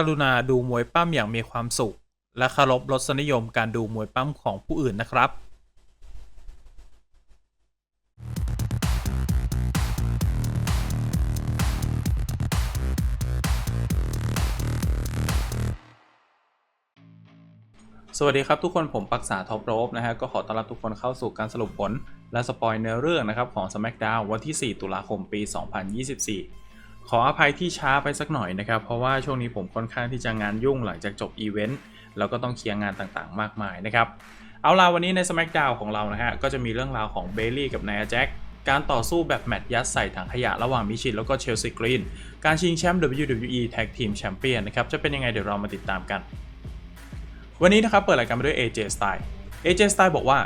กรุณาดูมวยปั้มอย่างมีความสุข และเคารพรสนิยมการดูมวยปั้มของผู้อื่นนะครับสวัสดีครับทุกคนผมปักษาท็อปโรบนะฮะก็ขอต้อนรับทุกคนเข้าสู่การสรุปผล และสปอยเนื้อเรื่องนะครับของ SmackDown วันที่ 4 ตุลาคมปี 2024 ขออภัยที่ช้าไปสักหน่อยนะครับ เพราะว่าช่วงนี้ผมค่อนข้างที่จะงานยุ่งหลังจากจบอีเวนต์แล้วก็ต้องเคลียร์งานต่างๆ มากมายนะครับ เอาล่ะวันนี้ใน SmackDown ของเรานะฮะก็จะมีเรื่องราวของเบลลี่กับนายแจ็คการต่อสู้แบบแมตช์ยัดใส่ถังขยะระหว่างมิชินแล้วก็เชลซีกรีน การชิงแชมป์ WWE Tag Team Champion นะครับจะเป็นยังไงเดี๋ยวเรามาติดตามกัน วันนี้นะครับเปิดรายการไปด้วย AJ Style AJ Style บอกว่า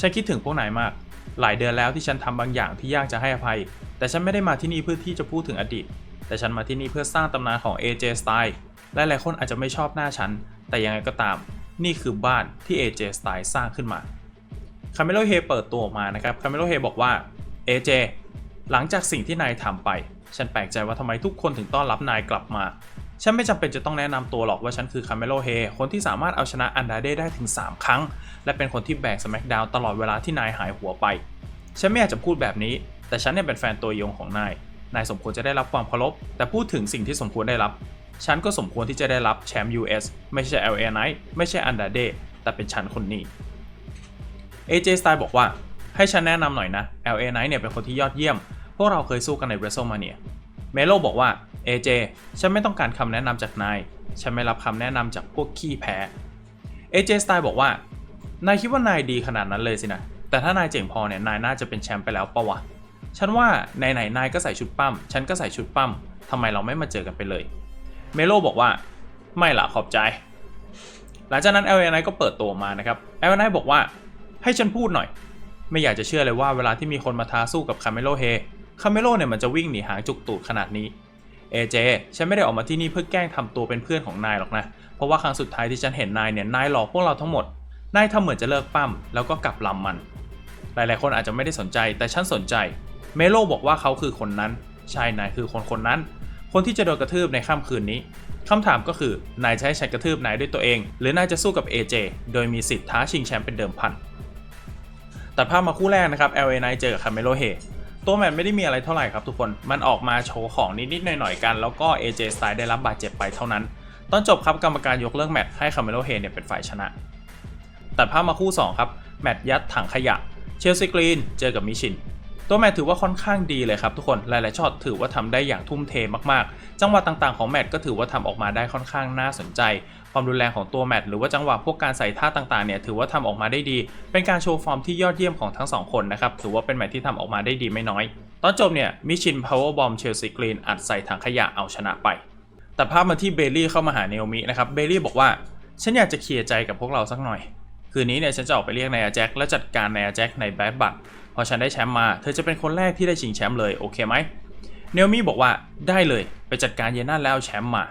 ฉันคิดถึงพวกนายมาก หลายเดือนแล้วที่ฉันทำบางอย่างที่ยากจะให้อภัย แต่ฉันไม่ได้มาที่นี่เพื่อที่จะพูดถึงอดีต แต่ฉันมาที่นี่เพื่อสร้างตำนานของ AJ Style หลายๆคนอาจจะไม่ชอบหน้าฉัน แต่ยังไงก็ตาม นี่คือบ้านที่ AJ Style สร้างขึ้นมาคาเมโลเฮเปิดตัวออกมานะครับคาเมโลเฮบอกว่า AJ หลังจากสิ่งที่นายทำไป ฉันแปลกใจว่าทำไมทุกคนถึงต้อนรับนายกลับมา ฉันไม่จำเป็นจะต้องแนะนำตัวหรอกว่าฉันคือคาเมโลเฮคนที่สามารถเอาชนะอันดาเดได้ถึง 3 ครั้ง และเป็นคนที่แบกส m ม c k ดาวตลอดเวลาที่นายหายหัวไป ฉันไม่อยากจะพูดแบบนี้ แต่ฉันเนี่ยเป็นแฟนตัวยงของนาย นายสมควรจะได้รับความเคารพ แต่พูดถึงสิ่งที่สมควรได้รับ ฉันก็สมควรที่จะได้รับแชมป์ US ไม่ใช่ LA Knight ไม่ใช่อันดาเดแต่เป็นฉันคนนี้ AJ Style บอกว่า ให้ฉันแนะนำหน่อยนะ LA Knight เนี่ยเป็นคนที่ยอดเยี่ยม พวกเราเคยสู้กันใน WrestleMania เมโลบอกว่า AJ ฉันไม่ต้องการคำแนะนำจากนาย ฉันไม่รับคำแนะนำจากพวกขี้แพ้ AJ Style บอกว่า นายคิดว่านายดีขนาดนั้นเลยสินะ แต่ถ้านายเจ๋งพอเนี่ยนายน่าจะเป็นแชมป์ไปแล้วปะวะ ฉันว่าไหนๆนายก็ใส่ชุดปั้ม ฉันก็ใส่ชุดปั้มทำไมเราไม่มาเจอกันไปเลย เมโลบอกว่า ไม่ละขอบใจ หลังจากนั้น LA Knight ก็เปิดตัวมานะครับ LA Knight บอกว่า ให้ฉันพูดหน่อย ไม่อยากจะเชื่อเลยว่าเวลาที่มีคนมาท้าสู้กับคาเมโลเฮคาเมโลเนี่ยมันจะวิ่งหนีหางจุกตูดขนาดนี้ เอเจฉันไม่ได้ออกมาที่นี่เพื่อแกล้งทำตัวเป็นเพื่อนของนายหรอกนะ เพราะว่าครั้งสุดท้ายที่ฉันเห็นนายเนี่ย นายหลอกพวกเราทั้งหมด นายทำเหมือนจะเลิกปั้มแล้วก็กลับลำมัน หลายๆ คนอาจจะไม่ได้สนใจ แต่ฉันสนใจ เมโลบอกว่าเขาคือคนนั้น ใช่ นายคือคนคนนั้น คนที่จะโดนกระทืบในค่ำคืนนี้คำถามก็คือนายจะให้ฉันกระทืบนายด้วยตัวเอง หรือนายจะสู้กับ AJ โดยมีสิทธิ์ท้าชิงแชมป์เป็นเดิมพันตัดภาพมาคู่แรกนะครับ LA Knight เจอกับคาเมโลเฮ ตัวแมตช์ไม่ได้มีอะไรเท่าไหร่ครับทุกคน มันออกมาโชว์ของนิดๆหน่อยๆกัน แล้วก็ AJ s t y l e ได้รับบาดเจ็บไปเท่านั้น ตอนจบครับกรรมการยกเลิกแมตช์ให้คาเมโลเฮเนี่ยเป็นฝ่ายชนะ ตัดภาพมาคู่ 2 ครับ แมตช์ยัดถังขยะ เชลซีกรีนเจอกับมิชิน ตัวแมตช์ถือว่าค่อนข้างดีเลยครับทุกคน หลายๆช็อตถือว่าทำได้อย่างทุ่มเทมากๆ จังหวะต่างๆของแมตช์ก็ถือว่าทำออกมาได้ค่อนข้างน่าสนใจ ความรุนแรงของตัวแมตช์หรือว่าจังหวะพวกการใส่ท่าต่างๆเนี่ยถือว่าทำออกมาได้ดี เป็นการโชว์ฟอร์มที่ยอดเยี่ยมของทั้งสองคนนะครับถือว่าเป็นแมตช์ที่ทำออกมาได้ดีไม่น้อย ตอนจบเนี่ยมิชินพาวเวอร์บอมเชลซีกรีนอัดใส่ถังขยะเอาชนะไป แต่ภาพมาที่เบลลี่เข้ามาหาเนโอมินะครับเบลลี่บอกว่าฉันอยากจะเคลียร์ใจกับพวกเราสักหน่อย คืนนี้เนี่ยฉันจะออกไปเรียกนายแจ็คและจัดการนายแจ็คในแบดบัตพอฉันได้แชมป์มาเธอจะเป็นคนแรกที่ได้ชิงแชมป์เลยโอเคไหมเนโอมิบอกว่าได้เลยไปจัดการเยน่าแล้วแชมป์มา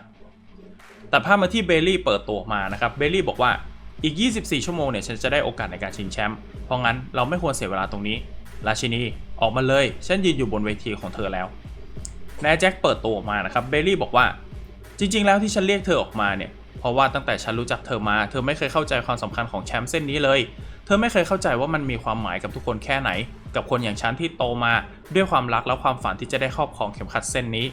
แต่ภาพมาที่เบลลี่เปิดตัวมานะครับเบลลี่บอกว่าอีก 24 ชั่วโมงเนี่ยฉันจะได้โอกาสในการชิงแชมป์เพราะงั้นเราไม่ควรเสียเวลาตรงนี้ราชินีออกมาเลยฉันยืนอยู่บนเวทีของเธอแล้วนายแจ็คเปิดตัวออกมานะครับเบลลี่บอกว่า จริง ๆ แล้วที่ฉันเรียกเธอออกมาเนี่ยเพราะว่าตั้งแต่ฉันรู้จักเธอมา เธอไม่เคยเข้าใจความสำคัญของแชมป์เส้นนี้เลย เธอไม่เคยเข้าใจว่ามันมีความหมายกับทุกคนแค่ไหน กับคนอย่างฉันที่โตมา ด้วยความรักและความฝันที่จะได้ครอบครองเข็มขัดเส้นนี้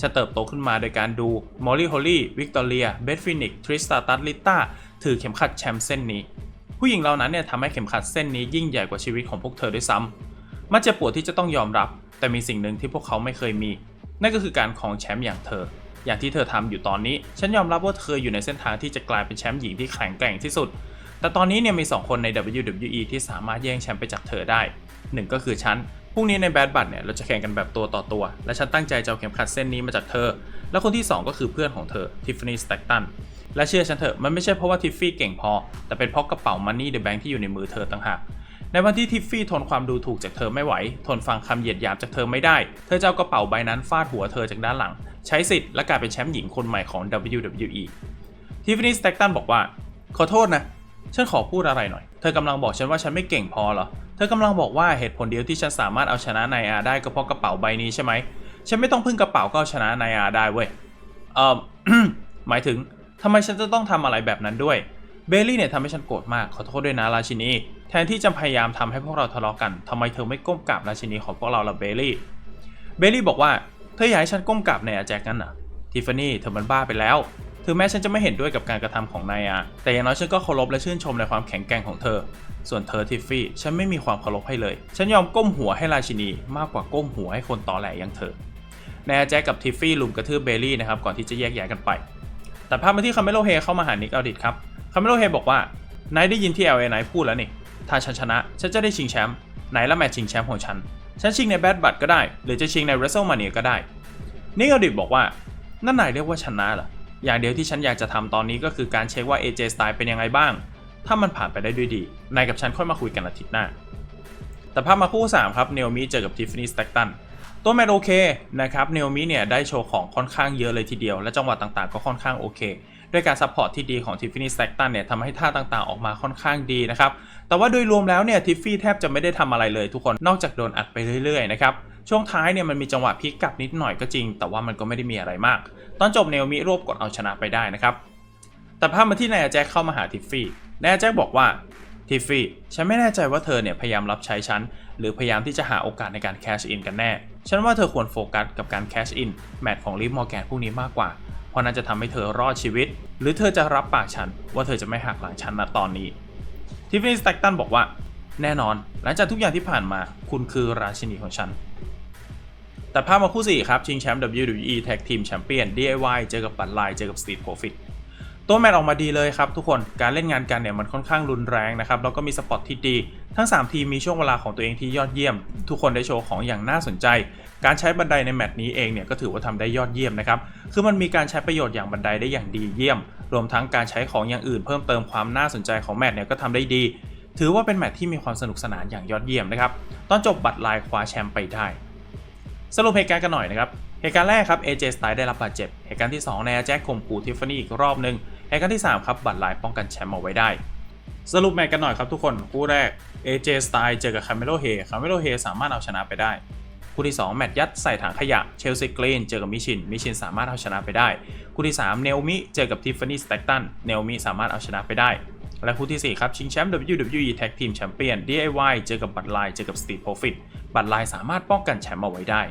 ฉันเติบโตขึ้นมาโดยการดูมอลลี่ฮอลลี่วิกตอเรียเบธฟินิกทริสตาตัสลิต้าถือเข็มขัดแชมป์เส้นนี้ ผู้หญิงเหล่านั้นเนี่ยทำให้เข็มขัดเส้นนี้ยิ่งใหญ่กว่าชีวิตของพวกเธอด้วยซ้ำมันจ็บปวดที่จะต้องยอมรับ แต่มีสิ่งหนึ่งที่พวกเขาไม่เคยมี นั่นก็คือการครองแชมป์อย่างเธอ อย่างที่เธอทำอยู่ตอนนี้ ฉันยอมรับว่าเธออยู่ในเส้นทางที่จะกลายเป็นแชมป์หญิงที่แข็งแกร่งที่สุด แต่ตอนนี้เนี่ยมี 2 คนใน WWE ที่สามารถแย่งแชมป์ไปจากเธอได้หนึ่งก็คือฉัน พรุ่งนี้ในแบดบัตเนี่ยเราจะแข่งกันแบบตัวต่อตัว และฉันตั้งใจจะเอาเข็มขัดเส้นนี้มาจากเธอ และคนที่ 2 ก็คือเพื่อนของเธอทิฟฟานี่สแต็กตันและเชื่อฉันเถอะมันไม่ใช่เพราะว่าทิฟฟี่เก่งพอ แต่เป็นเพราะกระเป๋ามันนี่เดอะแบงค์ที่อยู่ในมือเธอต่างหากในวันที่ทิฟฟี่ทนความดูถูกจากเธอไม่ไหว ทนฟังคำเหยียดหยามจากเธอไม่ได้ เธอจะเอากระเป๋าใบนั้นฟาดหัวเธอจากด้านหลัง ใช้สิทธิ์และกลายเป็นแชมป์หญิงคนใหม่ของ WWE ทิฟฟานี่สแต็กตันบอกว่า ขอโทษนะ ฉันขอพูดอะไรหน่อย เธอกำลังบอกฉันว่าฉันไม่เก่งพอเหรอ เธอกำลังบอกว่าเหตุผลเดียวที่ฉันสามารถเอาชนะนายอาได้ก็เพราะกระเป๋าใบนี้ใช่ไหม ฉันไม่ต้องพึ่งกระเป๋าก็เอาชนะนายอาได้เว้ย เอ่อ หมายถึงทำไมฉันจะต้องทำอะไรแบบนั้นด้วย เบลลี่เนี่ยทำให้ฉันโกรธมาก ขอโทษด้วยนะราชินี แทนที่จะพยายามทำให้พวกเราทะเลาะกันทำไมเธอไม่ก้มกราบราชินีของพวกเราล่ะเบลลี่ เบลลี่บอกว่าเธออยากให้ฉันก้มกราบนายอาแจ็คงั้นเหรอทิฟฟานี่เธอมันบ้าไปแล้ว ถึงแม้ฉันจะไม่เห็นด้วยกับการกระทำของนายอาแต่อย่างน้อยฉันก็เคารพและชื่นชมในความแข็งแกร่งของเธอ ส่วนเธอทิฟฟี่ฉันไม่มีความเคารพให้เลย ฉันยอมก้มหัวให้ราชินี มากกว่าก้มหัวให้คนตอแหลอย่างเธอนายแจ็คกับทิฟฟี่ลุมกระทืบเบลลี่นะครับก่อนที่จะแยกย้ายกันไป แต่ภาพมาที่คาเมโลเฮเข้ามาหานิกอดิตครับคาเมโลเฮบอกว่านายได้ยินที่ LA ไนพูดแล้วนี่ถ้าฉันชนะฉันจะได้ชิงแชมป์ไหนละแมตชิงแชมป์ของฉันฉันชิงในแบดบัตก็ได้ หรือจะชิงใน WrestleMania ก็ได้นิกอดิตบอกว่านั่นนายเรียกว่าชนะเหรอ อย่างเดียวที่ฉันอยากจะทำตอนนี้ก็คือการเช็คว่า AJ Style เป็นยังไงบ้าง ถ้ามันผ่านไปได้ด้วยดี นายกับฉันค่อยมาคุยกันอาทิตย์หน้า แต่ภาพมาคู่ 3 ครับ เนลมิเจอกับทิฟฟานี่สแต็กตันตัวแมตโอเคนะครับเนลมิเนี่ยได้โชว์ของค่อนข้างเยอะเลยทีเดียว และจังหวะต่างๆก็ค่อนข้างโอเค ด้วยการซัพพอร์ตที่ดีของทิฟฟานี่สแต็กตันเนี่ยทำให้ท่าต่างๆออกมาค่อนข้างดีนะครับ แต่ว่าโดยรวมแล้วเนี่ยทิฟฟี่แทบจะไม่ได้ทำอะไรเลยทุกคน นอกจากโดนอัดไปเรื่อยๆนะครับ ช่วงท้ายเนี่ยมันมีจังหวะพลิกกลับนิดหน่อยก็จริง แต่ว่ามันก็ไม่ได้มีอะไรมาก ตอนจบเนลมิรวบกดเอาชนะไปได้นะครับแต่ภาพมาที่นายแจ็คเข้ามาหาทิฟฟี่นายแจ็คบอกว่าทิฟฟี่ฉันไม่แน่ใจว่าเธอเนี่ยพยายามรับใช้ฉันหรือพยายามที่จะหาโอกาสในการแคชอินกันแน่ ฉันว่าเธอควรโฟกัสกับการแคชอินแมตช์ของลิฟมอร์แกนพวกนี้มากกว่า เพราะนั่นจะทำให้เธอรอดชีวิต หรือเธอจะรับปากฉัน ว่าเธอจะไม่หักหลังฉันณตอนนี้ทิฟฟี่สแต็กตันบอกว่า แน่นอน หลังจากทุกอย่างที่ผ่านมา คุณคือราชินีของฉัน แต่ภาพมาคู่ 4 ครับ ชิงแชมป์ WWE Tag Team Champion DIY เจอกับปันไลเจอกับ Street Profit ตัวแมตช์ออกมาดีเลยครับทุกคนการเล่นงานกันเนี่ยมันค่อนข้างรุนแรงนะครับแล้วก็มีสปอตที่ดี ทั้ง 3 ทีมมีช่วงเวลาของตัวเองที่ยอดเยี่ยม ทุกคนได้โชว์ของอย่างน่าสนใจ การใช้บันไดในแมตช์นี้เองเนี่ยก็ถือว่าทำได้ยอดเยี่ยมนะครับคือมันมีการใช้ประโยชน์อย่างบันไดได้อย่างดีเยี่ยม รวมทั้งการใช้ของอย่างอื่นเพิ่มเติมความน่าสนใจของแมตช์เนี่ยก็ทำได้ดี ถือว่าเป็นแมตช์ที่มีความสนุกสนานอย่างยอดเยี่ยมนะครับตอนจบบัตรลายคว้าแชมป์ไปได้ สรุปเหตุการณ์กันหน่อยนะครับ เหตุการณ์แรกครับ AJ Styles ได้รับบาดเจ็บ เหตุการณ์ที่2นายแจ็คข่มขู่ทิฟฟานี่อีกรอบหนึ่งเหตุการณ์ที่3ครับบัตรลายป้องกันแชมป์เอาไว้ได้ สรุปแมตช์กันหน่อยครับทุกคน คู่แรก AJ Styles เจอกับคาเมโลเฮคาเมโลเฮสามารถเอาชนะไปได้ คู่ที่ 2 แมตช์ยัดใส่ถังขยะเชลซีกรีนเจอกับมิชิน มิชินสามารถเอาชนะไปได้ คู่ที่3เนลมิเจอกับทิฟฟานี่สแต็กตัน เนลมิสามารถเอาชนะไปได้ และคู่ที่4ครับชิงแชมป์ WWE Tag Team Champion DIY เจอกับบัตรลายเจอกับ Street Profit บัตรลายสามารถป้องกันแชมป์เอาไว้ได้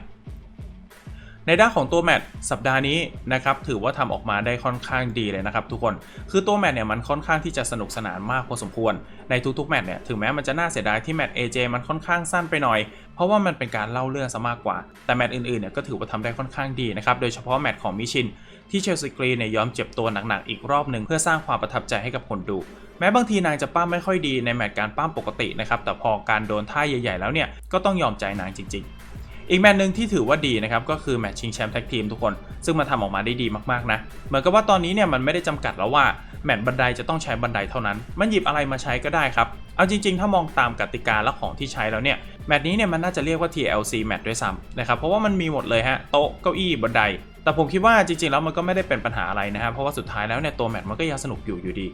ในด้านของตัวแมตช์สัปดาห์นี้นะครับถือว่าทำออกมาได้ค่อนข้างดีเลยนะครับทุกคนคือตัวแมตช์เนี่ยมันค่อนข้างที่จะสนุกสนานมากพอสมควร ในทุกๆแมตช์เนี่ยถึงแม้มันจะน่าเสียดายที่แมตช์ AJ มันค่อนข้างสั้นไปหน่อย เพราะว่ามันเป็นการเล่าเรื่องซะมากกว่า แต่แมตช์อื่นๆเนี่ยก็ถือว่าทำได้ค่อนข้างดีนะครับโดยเฉพาะแมตช์ของมิชินที่เชลซีกรีเนี่ยยอมเจ็บตัวหนักๆอีกรอบหนึ่งเพื่อสร้างความประทับใจให้กับคนดูแม้บางทีนางจะปั้มไม่ค่อยดีในแมตช์การปั้มปกตินะครับแต่พอการโดนท่าใหญ่ ๆ แล้วเนี่ยก็ต้องยอมใจนางจริงๆ อีกแมตช์หนึ่งที่ถือว่าดีนะครับก็คือแมตช์ชิงแชมป์แท็กทีมทุกคน ซึ่งมันทำออกมาได้ดีมากๆนะเหมือนกับว่าตอนนี้เนี่ยมันไม่ได้จำกัดแล้วว่าแมตช์บันไดจะต้องใช้บันไดเท่านั้น มันหยิบอะไรมาใช้ก็ได้ครับ เอาจริง ๆ ถ้ามองตามกติกาและของที่ใช้แล้วเนี่ยแมตช์นี้เนี่ยมันน่าจะเรียกว่า TLC แมตช์ด้วยซ้ำนะครับเพราะว่ามันมีหมดเลยฮะโต๊ะเก้าอี้บันได แต่ผมคิดว่าจริงๆแล้วมันก็ไม่ได้เป็นปัญหาอะไรนะครับเพราะว่าสุดท้ายแล้วเนี่ยตัวแมตช์มันก็ยังสนุกอยู่อยู่ดี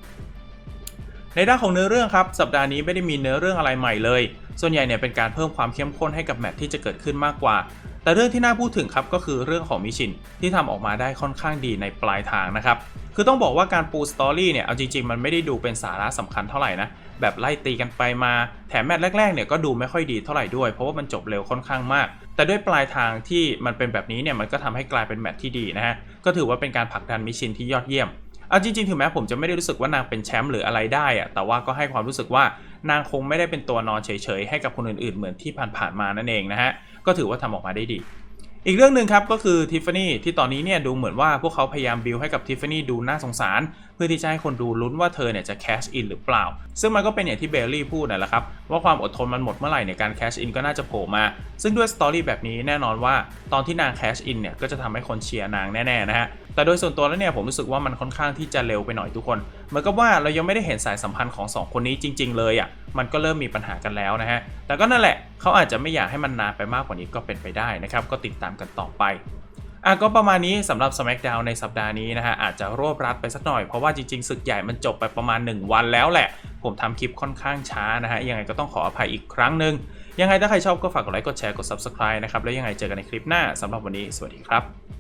ในด้านของเนื้อเรื่องครับสัปดาห์นี้ไม่ได้มีเนื้อเรื่องอะไรใหม่เลย ส่วนใหญ่เนี่ยเป็นการเพิ่มความเข้มข้นให้กับแมตช์ที่จะเกิดขึ้นมากกว่า แต่เรื่องที่น่าพูดถึงครับก็คือเรื่องของมิชินที่ทำออกมาได้ค่อนข้างดีในปลายทางนะครับคือต้องบอกว่าการปูสตอรี่เนี่ยเอาจริงๆมันไม่ได้ดูเป็นสาระสำคัญเท่าไหร่นะแบบไล่ตีกันไปมาแถมแมตช์แรกๆเนี่ยก็ดูไม่ค่อยดีเท่าไหร่ด้วย เพราะว่ามันจบเร็วค่อนข้างมาก แต่ด้วยปลายทางที่มันเป็นแบบนี้เนี่ยมันก็ทำให้กลายเป็นแมตช์ที่ดีนะฮะก็ถือว่าเป็นการผลักดันมิชินที่ยอดเยี่ยม เอาจริงๆ ถึงแม้ผมจะไม่ได้รู้สึกว่านางเป็นแชมป์หรืออะไรได้อะแต่ว่าก็ให้ความรู้สึกว่านางคงไม่ได้เป็นตัวนอนเฉยๆ ให้กับคนอื่นๆ เหมือนที่ผ่านๆ มานั่นเองนะฮะ ก็ถือว่าทำออกมาได้ดี อีกเรื่องหนึ่งครับก็คือทิฟฟานี่ที่ตอนนี้เนี่ยดูเหมือนว่าพวกเขาพยายามบิวให้กับทิฟฟานี่ดูน่าสงสาร พื่อที่จะให้คนดูลุ้นว่าเธอเนี่ยจะแคชอินหรือเปล่า ซึ่งมันก็เป็นอย่างที่เบลลี่พูดนั่นแหละครับ ว่าความอดทนมันหมดเมื่อไหร่เนี่ยการแคชอินก็น่าจะโผล่มา ซึ่งด้วยสตอรี่แบบนี้แน่นอนว่า ตอนที่นางแคชอินเนี่ยก็จะทำให้คนเชียร์นางแน่ๆนะฮะแต่โดยส่วนตัวแล้วเนี่ยผมรู้สึกว่ามันค่อนข้างที่จะเร็วไปหน่อยทุกคน เหมือนกับว่าเรายังไม่ได้เห็นสายสัมพันธ์ของสองคนนี้จริง ๆ เลยอะมันก็เริ่มมีปัญหากันแล้วนะฮะแต่ก็นั่นแหละเขาอาจจะไม่อยากให้มันนานไปมากกว่านี้ก็เป็นไปได้นะครับก็ติดตามกันต่อไป อะก็ประมาณนี้สำหรับ SmackDown ในสัปดาห์นี้นะฮะอาจจะรวบรัดไปสักหน่อยเพราะว่าจริงๆศึกใหญ่มันจบไปประมาณ 1 วันแล้วแหละ ผมทำคลิปค่อนข้างช้านะฮะยังไงก็ต้องขออภัยอีกครั้งหนึ่งยังไงถ้าใครชอบก็ฝากกดไลค์กดแชร์กด Subscribe นะครับแล้วยังไงเจอกันในคลิปหน้าสำหรับวันนี้สวัสดีครับ